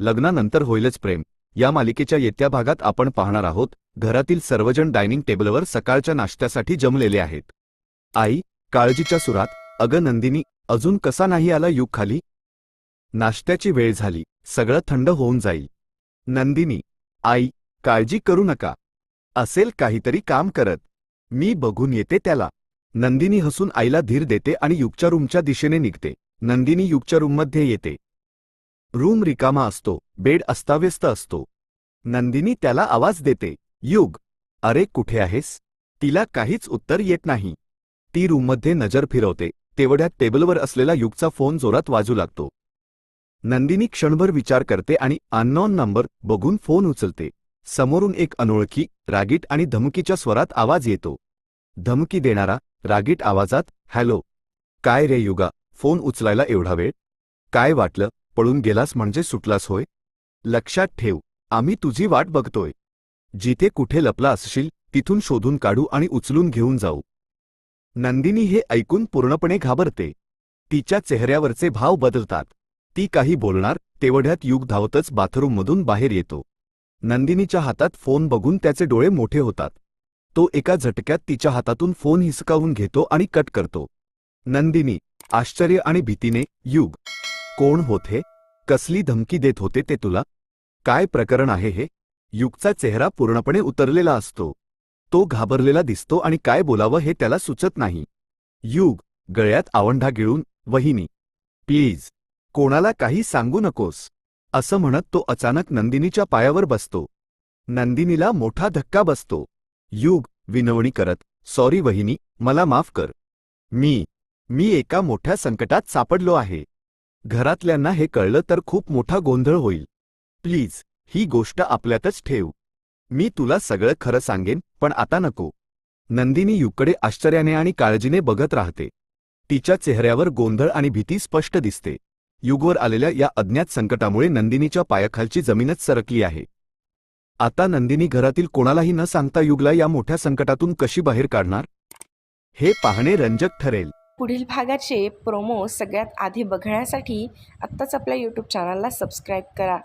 लग्नानंतर होईलच प्रेम. या मालिकेच्या येत्या भागात आपण पाहणार आहोत घरातील सर्वजण डायनिंग टेबलवर सकाळच्या नाश्त्यासाठी जमलेले आहेत. आई काळजीच्या सुरात अगं नंदिनी अजून कसा नाही आला युग खाली? नाश्त्याची वेळ झाली सगळं थंड होऊन जाईल. नंदिनी आई काळजी करू नका. असेल काहीतरी काम करत. मी बघून येते त्याला. नंदिनी हसून आईला धीर देते आणि युगच्या रूमच्या दिशेने निघते. नंदिनी युगच्या रूममध्ये येते. रूम रिकामा असतो बेड अस्ताव्यस्त असतो. नंदिनी त्याला आवाज देते युग अरे कुठे आहेस? तिला काहीच उत्तर येत नाही. ती रूममध्ये नजर फिरवते तेवढ्यात टेबलवर असलेला युगचा फोन जोरात वाजू लागतो. नंदिनी क्षणभर विचार करते आणि अननॉन नंबर बघून फोन उचलते. समोरून एक अनोळखी रागीट आणि धमकीच्या स्वरात आवाज येतो. धमकी देणारा रागीट आवाजात हॅलो काय रे युगा फोन उचलायला एवढा वेळ? काय वाटलं? पळून गेलास म्हणजे सुटलास होय? लक्षात ठेव आम्ही तुझी वाट बघतोय. जिथे कुठे लपला असशील तिथून शोधून काढू आणि उचलून घेऊन जाऊ. नंदिनी हे ऐकून पूर्णपणे घाबरते. तिच्या चेहऱ्यावरचे भाव बदलतात. ती काही बोलणार तेवढ्यात युग धावतच बाथरूममधून बाहेर येतो. नंदिनीच्या हातात फोन बघून त्याचे डोळे मोठे होतात. तो एका झटक्यात तिच्या हातातून फोन हिसकावून घेतो आणि कट करतो. नंदिनी आश्चर्य आणि भीतीने युग. कोण होते? कसली धमकी देत होते ते तुला? काय प्रकरण आहे हे? युगचा चेहरा पूर्णपणे उतरलेला असतो. तो घाबरलेला दिसतो आणि काय बोलावं हे त्याला सुचत नाही. युग गळ्यात आवंढा गिळून वहिनी. प्लीज कोणाला काही सांगू नकोस. असं म्हणत तो अचानक नंदिनीच्या पायावर बसतो. नंदिनीला मोठा धक्का बसतो. युग विनवणी करत सॉरी वहिनी मला माफ कर. मी मी एका मोठ्या संकटात सापडलो आहे. घरातल्यांना हे कळलं तर खूप मोठा गोंधळ होईल. प्लीज ही गोष्ट आपल्यातच ठेव. मी तुला सगळं खरं सांगेन पण आता नको. नंदिनी युगकडे आश्चर्याने आणि काळजीने बघत राहते. तिच्या चेहऱ्यावर गोंधळ आणि भीती स्पष्ट दिसते. युगवर आलेल्या या अज्ञात संकटामुळे नंदिनीच्या पायाखालची जमीनच सरकली आहे. आता नंदिनी घरातील कोणालाही न सांगता युगला या मोठ्या संकटातून कशी बाहेर काढणार? हे पाहणे रंजक ठरेल. पुढील भागाचे प्रोमो सगळ्यात आधी बघण्यासाठी आत्ताच आपल्या यूट्यूब चॅनलला सबस्क्राईब करा.